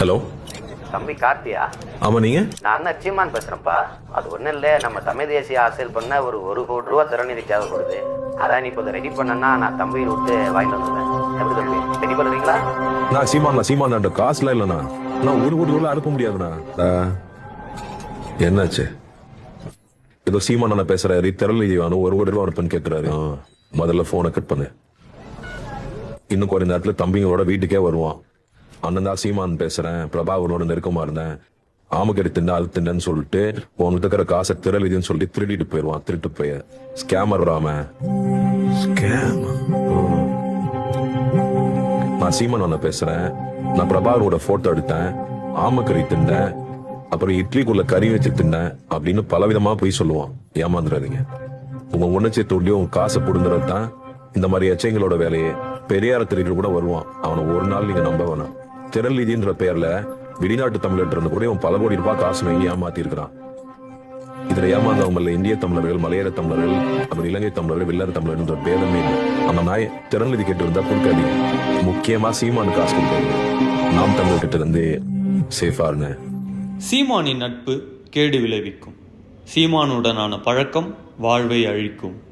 Hello. தம்பி கார்த்தியா? ஆமா நீங்க? நான் தான் சீமான் பேசுறேன்ப்பா. அது ஒண்ணும் இல்ல நம்ம தமிழ் தேசிய அரசியல் பண்ண ஒரு ஒரு கோடி ரூபா திறநிதி தேவைப்படுது. அதான் நீ இப்போ ரெடி பண்ணனா நான் தம்பியை விட்டு வாங்கிட்டு வந்துடுவேன் எப்படி தம்பி? ரெடி பண்ணுறீங்களா நான் சீமான் சீமான் அந்த காசுலாம் இல்லைண்ணா. நான் ஒரு கோடி ரூபாய் அனுப்ப முடியாதுண்ணா. ஆ, என்னாச்சு? ஏதோ சீமான் அண்ணா பேசுறாரு திரள் வேணும் ஒரு கோடி ரூபாய் அனுப்புன்னு கேட்கிறாரு முதல்ல போனை கட் பண்ணு. இன்னும் கொஞ்ச நேரத்துல தம்பிங்களோட வீட்டுக்கே வருவான். அண்ணன் தான் சீமான் பேசுறேன். பிரபாகரனோட நெருக்கமா இருந்தேன். ஆமக்கறி தின்ன அது தின்னன்னு சொல்லிட்டு உங்ககிட்ட இருக்கிற காசை திரள் இதுன்னு சொல்லி திருடிட்டு போயிடுவான். திருட்டு போய் ஸ்கேமர் வராம. நான் சீமன் அண்ணா பேசுறேன். நான் பிரபாகரோட போட்டோ எடுத்தேன். ஆமக்கறி தின்னேன். அப்புறம் இட்லிக்குள்ள கறி வச்சு தின்னேன் அப்படின்னு பலவிதமா போய் சொல்லுவான். ஏமாந்துடாதீங்க உங்க உணர்ச்சி தூண்டியும் உங்க காசை புடுங்குறது தான் இந்த மாதிரி எச்சைங்களோட வேலையே. பெரியார திருட்டு கூட வருவான். அவனை ஒரு நாள் நீங்க நம்ப வேணாம். திரள்நிதின்ற பெயர்ல வெளிநாட்டு தமிழர் இருந்த கூட இவன் பல கோடி ரூபாய் காசு வாங்கி ஏமாத்தி இருக்கிறான். இதுல ஏமாந்தவங்க இந்திய தமிழர்கள் மலையாள தமிழர்கள் அப்புறம் இலங்கை தமிழர்கள் வெள்ளார தமிழர்ன்ற பேதமே இல்லை. அந்த நாய் திறநிதி கேட்டு இருந்தா கொடுக்காதீங்க முக்கியமா சீமானு காசு கொடுக்காது நாம் தமிழர் கிட்ட இருந்து சேஃபா இருங்க. சீமானின் நட்பு கேடு விளைவிக்கும். சீமானுடனான பழக்கம் வாழ்வை அழிக்கும்.